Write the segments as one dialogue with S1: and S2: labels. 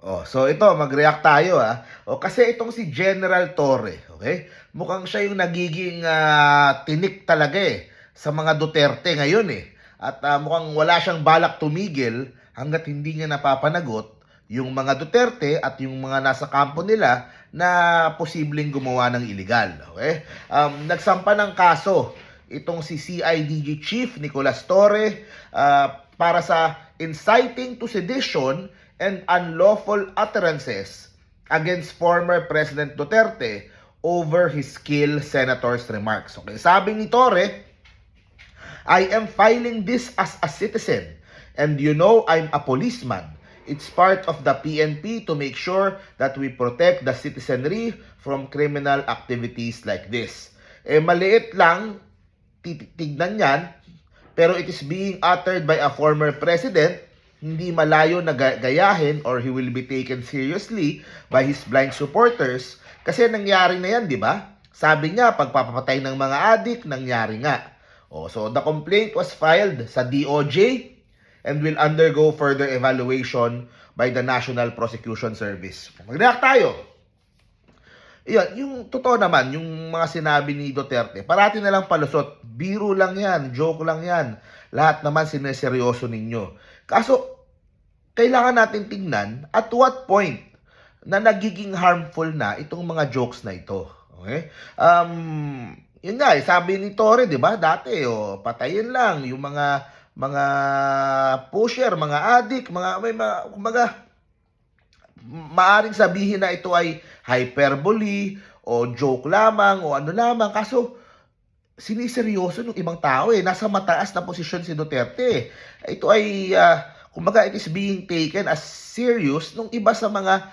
S1: Oh, so ito, mag-react tayo ah. O kasi itong si General Torre, okay? Mukhang siya yung nagiging ah, tinik talaga eh sa mga Duterte ngayon eh. At ah, mukhang wala siyang balak tumigil hanggat hindi niya napapanagot yung mga Duterte at yung mga nasa kampo nila na posibleng gumawa ng illegal. Okay? Um, nagsampa ng kaso itong si CIDG Chief Nicolas Torre ah, para sa inciting to sedition and unlawful utterances against former President Duterte over his kill senator's remarks. Okay, sabi ni Torre, I am filing this as a citizen and you know I'm a policeman. It's part of the PNP to make sure that we protect the citizenry from criminal activities like this. Eh maliit lang, titignan yan, pero it is being uttered by a former president, hindi malayo na ga- gayahin or he will be taken seriously by his blind supporters kasi nangyari na yan, di ba? Sabi niya, pagpapatay ng mga adik, nangyari nga. Oh, so the complaint was filed sa DOJ and will undergo further evaluation by the National Prosecution Service. Mag-react tayo. Yan, yung totoo naman, yung mga sinabi ni Duterte, parati na lang palusot. Biro lang yan, joke lang yan. Lahat naman sineseryoso ninyo. Kaso, kailangan natin tingnan at what point na nagiging harmful na itong mga jokes na ito. Okay? Um, yun nga, eh, sabi ni Torre, di ba, dati, oh, patayin lang yung mga mga pusher, mga adik, mga, may mga, kumbaga, maaring sabihin na ito ay hyperbole o joke lamang o ano lamang. Kaso, siniseryoso ng ibang tao eh. Nasa mataas na posisyon si Duterte. Ito ay, ah, kumbaga, it is being taken as serious nung iba sa mga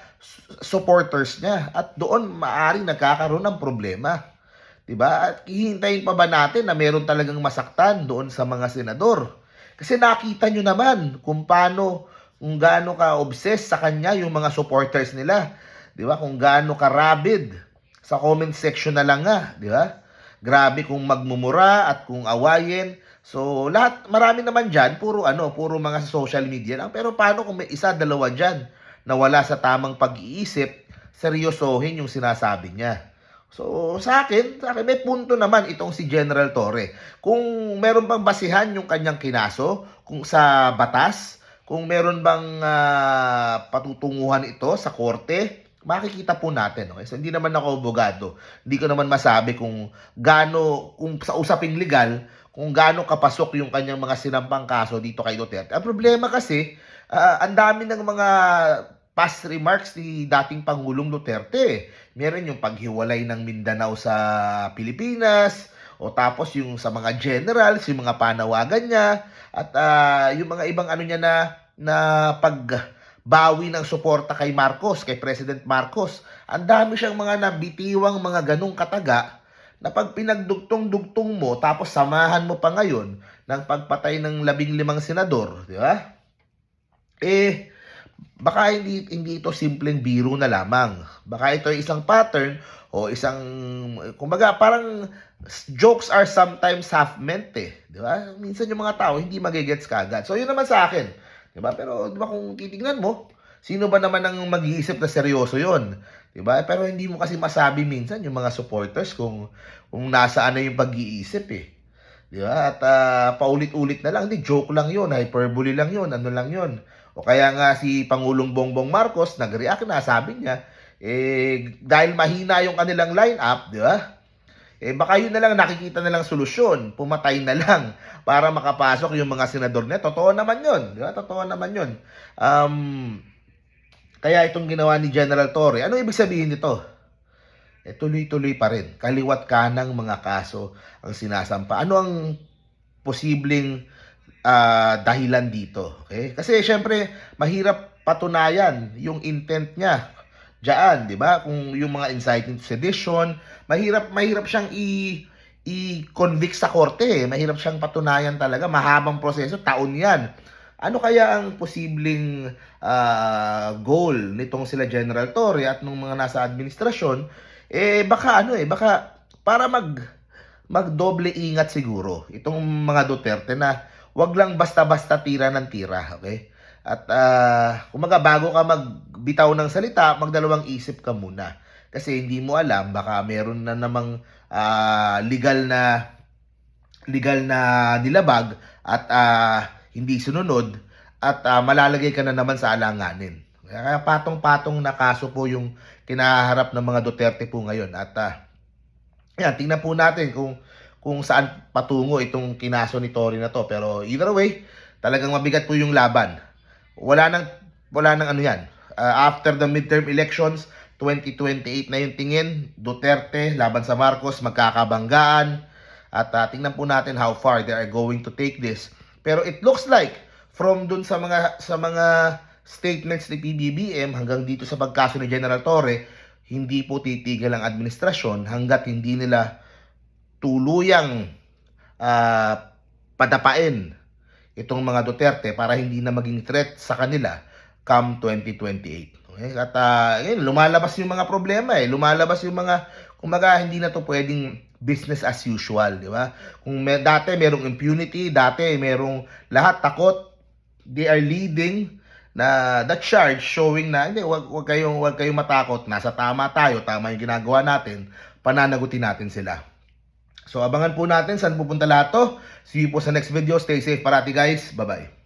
S1: supporters niya. At doon, maaring nagkakaroon ng problema. 'Di ba? At hihintayin pa ba natin na meron talagang masaktan doon sa mga senador? Kasi nakita nyo naman kung paano, kung gaano ka-obsessed sa kanya yung mga supporters nila. 'Di ba? Kung gaano ka-rabid sa comment section na lang nga, 'di ba? Grabe kung magmumura at kung awayin. So, lahat, marami naman dyan, puro ano, puro mga sa social media lang. Pero paano kung may isa, dalawa dyan na wala sa tamang pag-iisip, seryosohin yung sinasabi niya. So, sa akin, sa akin, may punto naman itong si General Torre. Kung meron bang basihan yung kanyang kinaso, kung sa batas, kung meron bang ah, patutunguhan ito sa korte, makikita po natin. Okay? So, hindi naman ako abogado. Hindi ko naman masabi kung gaano, kung sa usaping legal, kung gaano kapasok yung kanyang mga sinampang kaso dito kay Duterte. Ang problema kasi, ah, ang dami ng mga past remarks ni dating Pangulong Duterte. Meron yung paghiwalay ng Mindanao sa Pilipinas, o tapos yung sa mga generals, yung mga panawagan niya, at ah, yung mga ibang ano niya na, na pagbawi ng suporta kay Marcos, kay President Marcos. Ang dami siyang mga nabitiwang mga ganong kataga na pag pinagdugtong-dugtong mo, tapos samahan mo pa ngayon ng pagpatay ng labing limang senador, di ba? Eh, baka hindi hindi ito simpleng biro na lamang. Baka ito ay isang pattern o isang kumbaga parang jokes are sometimes half meant eh, 'di ba? Minsan yung mga tao hindi magegets kagad. So yun naman sa akin, 'di ba? Pero 'di ba kung titingnan mo, sino ba naman ang mag-iisip na seryoso 'yon? 'Di ba? Pero hindi mo kasi masabi minsan yung mga supporters kung kung nasaan na yung pag-iisip eh. 'Di ba? At ah, paulit-ulit na lang, hindi joke lang 'yon, hyperbole lang 'yon, ano lang 'yon. O kaya nga si Pangulong Bongbong Marcos nag-react na, sabi niya, eh, dahil mahina yung kanilang lineup, di ba? Eh, baka yun na lang, nakikita na lang solusyon. Pumatay na lang para makapasok yung mga senador niya. Totoo naman yun. Di ba? Totoo naman yun. Um, kaya itong ginawa ni General Torre, ano ibig sabihin nito? Eh, tuloy-tuloy pa rin. Kaliwat kanang mga kaso ang sinasampa. Ano ang posibleng ah, dahilan dito. Okay? Kasi syempre, mahirap patunayan yung intent niya. Diyan, 'di ba? Kung yung mga inciting sedition, mahirap mahirap siyang i i-convict sa korte. eh. Mahirap siyang patunayan talaga, mahabang proseso, taon 'yan. Ano kaya ang posibleng ah, goal nitong sila General Torre at nung mga nasa administrasyon? Eh baka ano eh, baka para mag magdoble ingat siguro itong mga Duterte na wag lang basta-basta tira ng tira, okay? At ah, kumaga bago ka mag magbitaw ng salita, magdalawang isip ka muna. Kasi hindi mo alam, baka meron na namang ah, legal na legal na nilabag at ah, hindi sununod at ah, malalagay ka na naman sa alanganin. Kaya patong-patong na kaso po yung kinaharap ng mga Duterte po ngayon. At ah, yan, tingnan po natin kung kung saan patungo itong kinaso ni Tory na to. Pero either way, talagang mabigat po yung laban. Wala nang wala nang ano yan. Ah, after the midterm elections, 2028 na yung tingin. Duterte laban sa Marcos, magkakabanggaan. At ah, tingnan po natin how far they are going to take this. Pero it looks like from dun sa mga sa mga statements ni PBBM hanggang dito sa pagkaso ni General Torre, hindi po titigil ang administrasyon hanggat hindi nila tuluyang ah, padapain itong mga Duterte para hindi na maging threat sa kanila come 2028. Okay? At ah, yun, lumalabas yung mga problema eh. Lumalabas yung mga, kumaga hindi na to pwedeng business as usual, di ba? Kung may, dati merong impunity, dati merong lahat takot, they are leading na the charge showing na hindi wag, wag kayong wag kayong matakot nasa tama tayo tama yung ginagawa natin pananagutin natin sila So abangan po natin saan pupunta lahat to. See you po sa next video. Stay safe parati guys. Bye-bye.